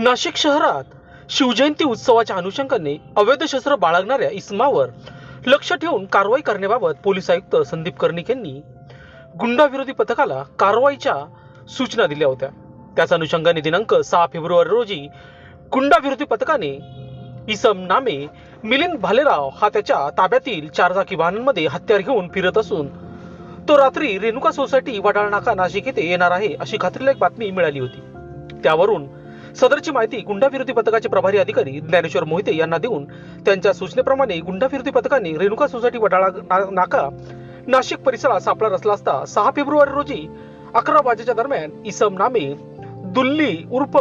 नाशिक शहरात शिवजयंती उत्सवाच्या अनुषंगाने अवैध शस्त्र बाळगणाऱ्या इसमावर लक्ष ठेवून कारवाई करण्याबाबत पोलीस आयुक्त संदीप कर्णिक यांनी गुंडाविरोधी पथकाला कारवाईच्या सूचना दिल्या होत्या. त्याच अनुषंगाने दिनांक सहा फेब्रुवारी रोजी गुंडाविरोधी पथकाने इसम नामे मिलिंद भालेराव हा त्याच्या ताब्यातील चारचाकी वाहनांमध्ये हत्यार घेऊन फिरत असून तो रात्री रेणुका सोसायटी वडाळ नाका नाशिक येथे येणार आहे अशी खात्रीलायक बातमी मिळाली होती. त्यावरून सदरची माहिती गुंडाविरोधी पथकाचे प्रभारी अधिकारी ज्ञानेश्वर मोहिते यांना देऊन त्यांच्या सूचनेप्रमाणे गुंडाविरोधी पथकाने रेणुका सोसायटी वडाळा ना- नाका नाशिक परिसरात सापळा रचला असता सहा फेब्रुवारी रोजी अकरा वाजेच्या दरम्यान इसम नामे दुल्ली उर्फ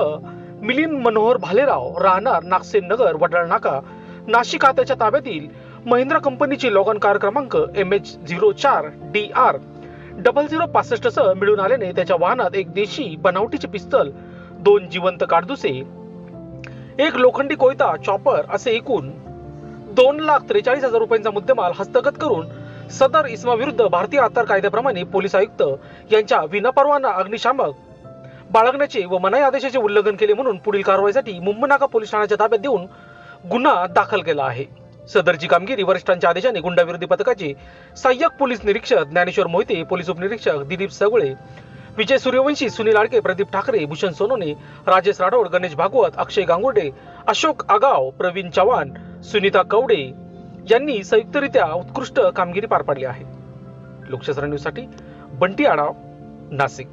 मिलिंद मनोहर भालेराव राहणार नागसेन नगर वडाळ नाका नाशिक खात्याच्या ताब्यातील महिंद्रा कंपनीची लॉगन कार क्रमांक एम एच झिरो चार डी आर डबल झिरो पासष्ट सह मिळून आल्याने त्याच्या वाहनात एक देशी बनावटीचे पिस्तल दोन जिवंत काडदुसे. एक लोखंडी कोयता चॉपर असे एकूण दोन लाख त्रेचाळीस हजार रुपयांचा मुद्देमाल हस्तगत करून सदर इसमा विरुद्ध भारतीय आत्तार कायद्याप्रमाणे पोलीस आयुक्त यांच्या विनापरवाना अग्निशामक बाळगण्याचे व मनाई आदेशाचे उल्लंघन केले म्हणून पुढील कारवाईसाठी मुंबनाका पोलीस ठाण्याच्या ताब्यात देऊन गुन्हा दाखल केला आहे. सदरची कामगिरी वरिष्ठांच्या आदेशाने गुंडाविरोधी पथकाचे सहाय्यक पोलीस निरीक्षक ज्ञानेश्वर मोहिते पोलीस उपनिरीक्षक दिलीप सगळे विजय सूर्यवंशी सुनील आडके प्रदीप ठाकरे भूषण सोनोने राजेश राठोड गणेश भागवत अक्षय गांगुर्डे अशोक आगाव प्रवीण चव्हाण सुनीता कवडे यांनी संयुक्तरित्या उत्कृष्ट कामगिरी पार पाडली आहे. लोकशास्त्र न्यूजसाठी बंटी आडाव नाशिक.